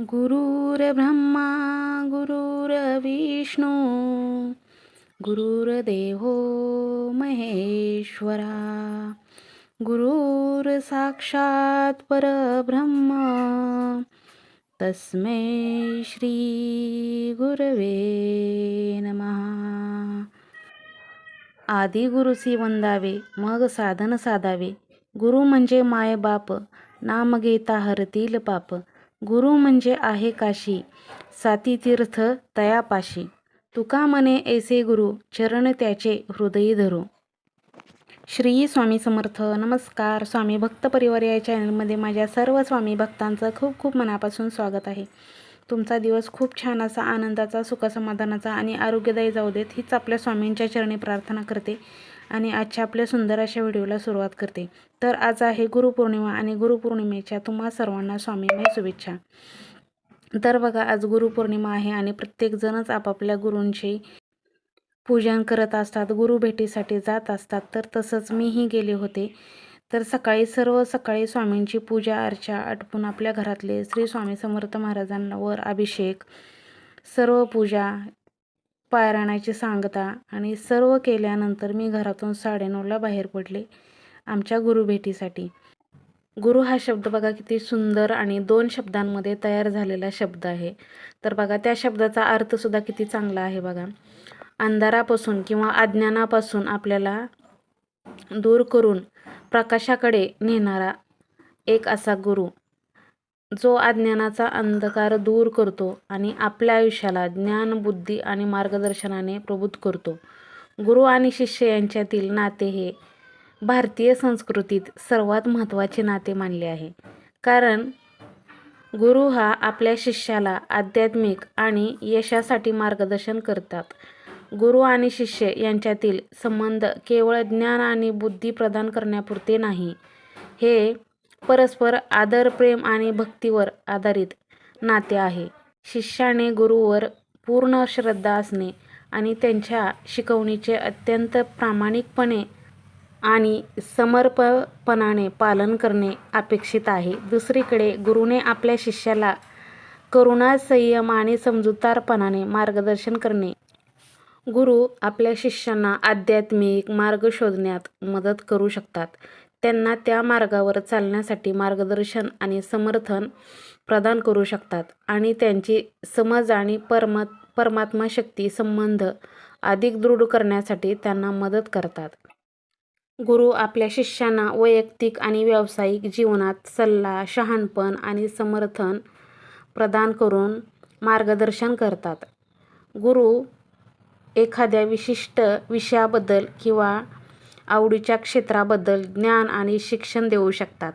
गुरुर्ब्रह्मा गुरुर्विष्णू गुरुर्देव महेश्वरा गुरुर साक्षात परब्रह्म तस्मै श्री गुरवे नमहा आधी गुरुसी वंदावे मग साधन साधावे. गुरु म्हणजे माय बाप नाम घेता हरतील पाप. गुरु म्हणजे आहे काशी साती तीर्थ तयापाशी. तुका म्हणे ऐसे गुरु चरण त्याचे हृदयी धरू. श्री स्वामी समर्थ नमस्कार. स्वामी भक्त परिवार या चॅनलमध्ये माझ्या सर्व स्वामी भक्तांचं खूप खूप मनापासून स्वागत आहे. तुमचा दिवस खूप छान असा आनंदाचा सुखसमाधानाचा आणि आरोग्यदायी जाऊ देत हीच आपल्या स्वामींच्या चरणी प्रार्थना करते. आणि आजच्या आपल्या सुंदर अशा व्हिडिओला सुरुवात करते. तर आज आहे गुरुपौर्णिमा आणि गुरुपौर्णिमेच्या तुम्हा सर्वांना स्वामीमय शुभेच्छा. तर बघा आज गुरुपौर्णिमा आहे आणि प्रत्येकजणच आपापल्या गुरूंचे पूजन करत असतात गुरु भेटीसाठी जात असतात. तर तसंच मीही गेले होते. तर सकाळी सर्व सकाळी स्वामींची पूजा अर्चा आटपून आपल्या घरातले श्री स्वामी समर्थ महाराजांवर अभिषेक सर्व पूजा पारायणाची सांगता आणि सर्व केल्यानंतर मी घरातून साडेनऊला बाहेर पडले आमच्या गुरुभेटीसाठी गुरु हा शब्द बघा किती सुंदर आणि दोन शब्दांमध्ये तयार झालेला शब्द आहे. तर बघा त्या शब्दाचा अर्थसुद्धा किती चांगला आहे बघा. अंधारापासून किंवा अज्ञानापासून आपल्याला दूर करून प्रकाशाकडे नेणारा एक असा गुरु जो अज्ञानाचा अंधकार दूर करतो आणि आपल्या आयुष्याला ज्ञान बुद्धी आणि मार्गदर्शनाने प्रबुद्ध करतो. गुरु आणि शिष्य यांच्यातील नाते हे भारतीय संस्कृतीत सर्वात महत्त्वाचे नाते मानले आहे. कारण गुरु हा आपल्या शिष्याला आध्यात्मिक आणि यशासाठी मार्गदर्शन करतात. गुरु आणि शिष्य यांच्यातील संबंध केवळ ज्ञान आणि बुद्धी प्रदान करण्यापुरते नाही. हे परस्पर आदर प्रेम आणि भक्तीवर आधारित नाते आहे. शिष्याने गुरुवर पूर्ण श्रद्धा असणे आणि त्यांच्या शिकवणीचे अत्यंत प्रामाणिकपणे आणि समर्पपणाने पालन करणे अपेक्षित आहे. दुसरीकडे गुरुने आपल्या शिष्याला करुणा संयम आणि समजूतदारपणाने मार्गदर्शन करणे. गुरु आपल्या शिष्यांना आध्यात्मिक मार्ग शोधण्यात मदत करू शकतात. त्यांना त्या मार्गावर चालण्यासाठी मार्गदर्शन आणि समर्थन प्रदान करू शकतात आणि त्यांची समज आणि परम परमात्मा शक्ती संबंध अधिक दृढ करण्यासाठी त्यांना मदत करतात. गुरु आपल्या शिष्यांना वैयक्तिक आणि व्यावसायिक जीवनात सल्ला शहाणपण आणि समर्थन प्रदान करून मार्गदर्शन करतात. गुरु एखाद्या विशिष्ट विषयाबद्दल किंवा आवडीच्या क्षेत्राबद्दल ज्ञान आणि शिक्षण देऊ शकतात.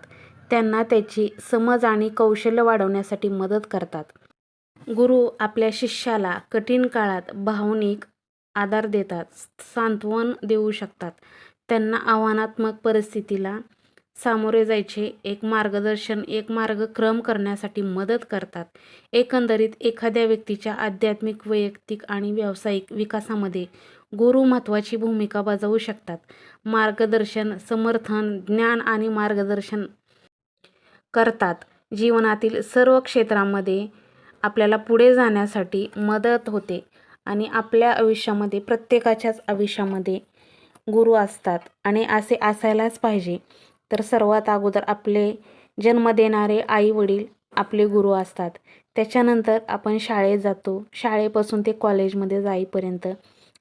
त्यांना त्याची समज आणि कौशल्य वाढवण्यासाठी मदत करतात. गुरु आपल्या शिष्याला कठीण काळात भावनिक आधार देतात सांत्वन देऊ शकतात. त्यांना आव्हानात्मक परिस्थितीला सामोरे जायचे एक मार्गदर्शन एक मार्गक्रम करण्यासाठी मदत करतात. एकंदरीत एखाद्या व्यक्तीच्या आध्यात्मिक वैयक्तिक आणि व्यावसायिक विकासामध्ये गुरु महत्त्वाची भूमिका बजावू शकतात. मार्गदर्शन समर्थन ज्ञान आणि मार्गदर्शन करतात. जीवनातील सर्व क्षेत्रामध्ये आपल्याला पुढे जाण्यासाठी मदत होते आणि आपल्या आयुष्यामध्ये प्रत्येकाच्याच आयुष्यामध्ये गुरु असतात आणि असे असायलाच पाहिजे. तर सर्वात अगोदर आपले जन्म देणारे आई वडील आपले गुरु असतात. त्याच्यानंतर आपण शाळेत जातो. शाळेपासून ते कॉलेजमध्ये जाईपर्यंत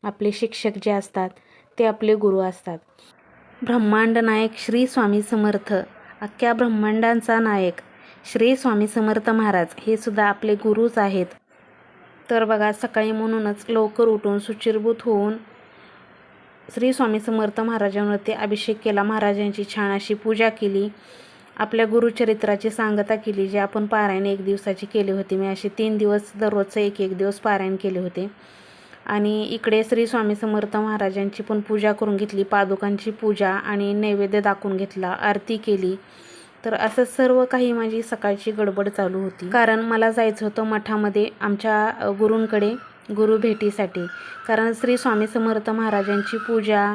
आपले शिक्षक जे असतात ते आपले गुरु असतात. ब्रह्मांड नायक श्री स्वामी समर्थ अख्ख्या ब्रह्मांडांचा नायक श्री स्वामी समर्थ महाराज हे सुद्धा आपले गुरुच आहेत. तर बघा सकाळी म्हणूनच लवकर उठून सुचिरभूत होऊन श्री स्वामी समर्थ महाराजांवरती अभिषेक केला. महाराजांची छान अशी पूजा केली. आपल्या गुरुचरित्राची सांगता केली जे आपण पारायण एक दिवसाची केली होती. मी असे तीन दिवस दररोजचं एक एक दिवस पारायण केले होते. आणि इकडे श्री स्वामी समर्थ महाराजांची पण पूजा करून घेतली. पादुकांची पूजा आणि नैवेद्य दाखवून घेतला आरती केली. तर असं सर्व काही माझी सकाळची गडबड चालू होती. कारण मला जायचं होतं मठामध्ये आमच्या गुरूंकडे गुरु भेटीसाठी. कारण श्री स्वामी समर्थ महाराजांची पूजा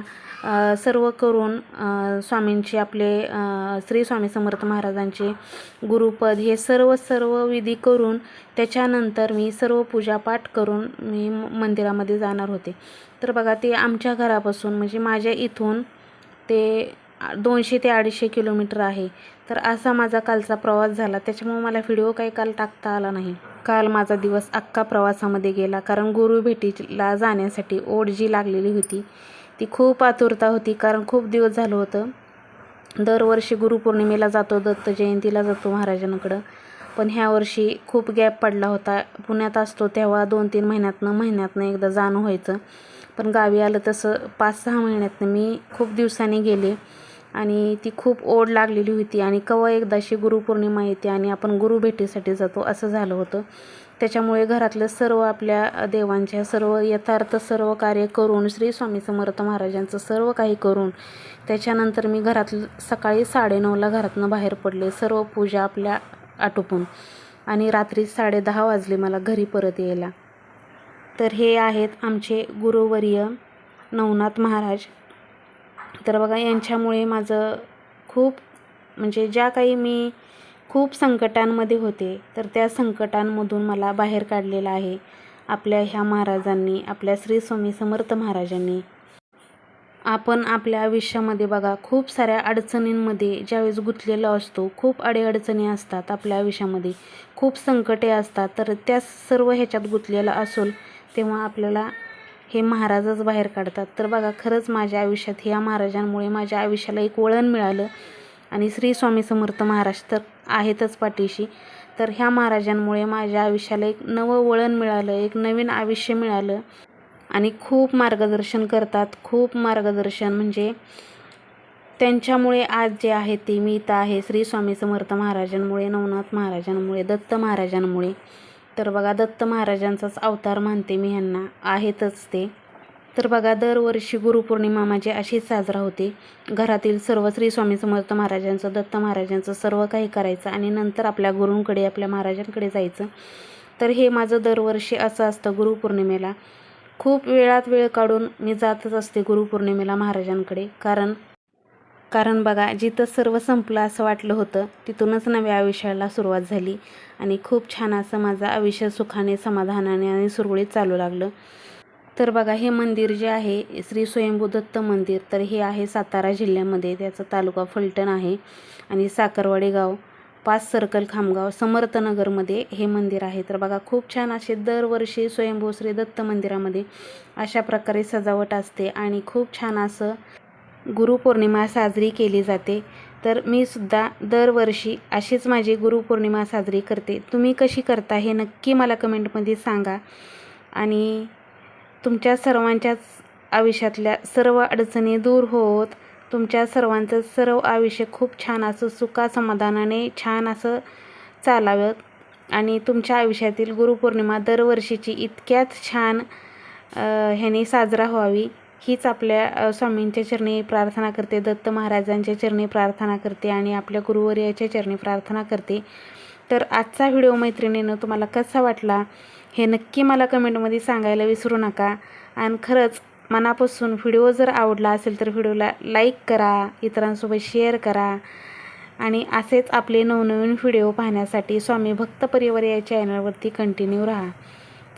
सर्व करून स्वामींची स्वामींचे आपले श्री स्वामी समर्थ महाराजांचे गुरुपद हे सर्व सर्व विधी करून त्याच्यानंतर मी सर्व पूजापाठ करून मी मंदिरामध्ये जाणार होते. तर बघा ते आमच्या घरापासून म्हणजे माझ्या इथून ते दोनशे ते अडीचशे किलोमीटर आहे. तर असा माझा कालचा प्रवास झाला. त्याच्यामुळे मला व्हिडिओ काही काल टाकता आला नाही. काल माझा दिवस अख्खा प्रवासामध्ये गेला. कारण गुरु भेटीला जाण्यासाठी ओढ जी लागलेली होती ती खूप आतुरता होती कारण खूप दिवस झालं होतं. दरवर्षी गुरुपौर्णिमेला जातो दत्त जयंतीला जातो महाराजांकडं. पण ह्या वर्षी खूप गॅप पडला होता. पुण्यात असतो तेव्हा दोन तीन महिन्यातनं महिन्यातनं एकदा जाणं व्हायचं. पण गावी आलं तसं पाच सहा महिन्यातनं मी खूप दिवसांनी गेले आणि ती खूप ओढ लागलेली होती आणि कवा एकदाशी गुरुपौर्णिमा येते आणि आपण गुरु भेटीसाठी जातो असं झालं होतं. त्याच्यामुळे घरातलं सर्व आपल्या देवांच्या सर्व यथार्थ सर्व कार्य करून श्री स्वामी समर्थ महाराजांचं सर्व काही करून त्याच्यानंतर मी घरातलं सकाळी साडेनऊला घरातनं बाहेर पडले सर्व पूजा आपल्या आटोपून. आणि रात्री साडेदहा वाजले मला घरी परत यायला. तर हे आहेत आमचे गुरुवर्य नवनाथ महाराज. तर बघा यांच्यामुळे माझं खूप म्हणजे ज्या काही मी खूप संकटांमध्ये होते. तर त्या संकटांमधून मला बाहेर काढलेलं आहे. आपल्या ह्या महाराजांनी आपल्या श्री स्वामी समर्थ महाराजांनी. आपण आपल्या आयुष्यामध्ये बघा खूप साऱ्या अडचणींमध्ये ज्यावेळेस गुंतलेला असतो खूप अडीअडचणी असतात आपल्या आयुष्यामध्ये. खूप संकटे असतात. तर त्या सर्व ह्याच्यात गुंतलेला असेल तेव्हा आपल्याला हे महाराजच बाहेर काढतात. तर बघा खरंच माझ्या आयुष्यात ह्या महाराजांमुळे माझ्या आयुष्याला एक वळण मिळालं. आणि श्री स्वामी समर्थ महाराज तर आहेतच पाठीशी. तर ह्या महाराजांमुळे माझ्या आयुष्याला एक नवं वळण मिळालं एक नवीन आयुष्य मिळालं. आणि खूप मार्गदर्शन करतात. खूप मार्गदर्शन म्हणजे त्यांच्यामुळे आज जे आहे ते मी इथं आहे. श्री स्वामी समर्थ महाराजांमुळे नवनाथ महाराजांमुळे दत्त महाराजांमुळे. तर बघा दत्त महाराजांचाच अवतार मानते मी ह्यांना. आहेतच ते. तर बघा दरवर्षी गुरुपौर्णिमा माझी अशीच साजरा होते. घरातील सर्व श्री स्वामी समर्थ महाराजांचं दत्त महाराजांचं सर्व काही करायचं आणि नंतर आपल्या गुरूंकडे आपल्या महाराजांकडे जायचं. तर हे माझं दरवर्षी असं असतं गुरुपौर्णिमेला. खूप वेळात वेळ काढून मी जातच असते गुरुपौर्णिमेला महाराजांकडे. कारण कारण बघा जिथं सर्व संपलं असं वाटलं होतं तिथूनच नव्या आयुष्याला सुरुवात झाली आणि खूप छान असं माझं आयुष्य सुखाने समाधानाने आणि सुरळीत चालू लागलं. तर बघा हे मंदिर जे आहे श्री स्वयंभू दत्त मंदिर तर हे आहे सातारा जिल्ह्यामध्ये. त्याचा तालुका फलटण आहे. आणि साखरवाडी गाव पाच सर्कल खामगाव समर्थनगरमध्ये हे मंदिर आहे. तर बघा खूप छान असे दरवर्षी स्वयंभू श्री दत्त मंदिरामध्ये अशा प्रकारे सजावट असते आणि खूप छान असं गुरुपौर्णिमा साजरी केली जाते. तर मी सुद्धा दरवर्षी अशीच माझी गुरुपौर्णिमा साजरी करते. तुम्ही कशी करता हे नक्की मला कमेंटमध्ये सांगा. आणि तुमच्या सर्वांच्याच आयुष्यातल्या सर्व अडचणी दूर होत तुमच्या सर्वांचं सर्व आयुष्य खूप छान असं सुखा समाधानाने छान असं चालावं. आणि तुमच्या आयुष्यातील गुरुपौर्णिमा दरवर्षीची इतक्याच छान ह्याने साजरा व्हावी. हीच आपल्या स्वामींच्या चरणी प्रार्थना करते दत्त महाराजांच्या चरणी प्रार्थना करते आणि आपल्या गुरुवर्याच्या चरणी प्रार्थना करते. तर आजचा व्हिडिओ मैत्रिणीनं तुम्हाला कसा वाटला? हे नक्की मला कमेंटमध्ये सांगायला विसरू नका. आणि खरंच मनापासून व्हिडिओ जर आवडला असेल तर व्हिडिओला लाईक करा इतरांसोबत शेअर करा. आणि असेच आपले नवनवीन व्हिडिओ पाहण्यासाठी स्वामी भक्त परिवार या चॅनलवरती कंटिन्यू राहा.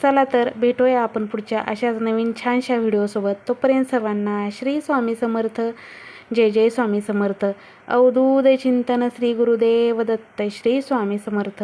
चला तर भेटूया आपण पुढच्या अशाच नवीन छानशा व्हिडिओसोबत. तोपर्यंत सर्वांना श्री स्वामी समर्थ जय जय स्वामी समर्थ. अवधूत चिंतन श्री गुरुदेव दत्त श्री स्वामी समर्थ.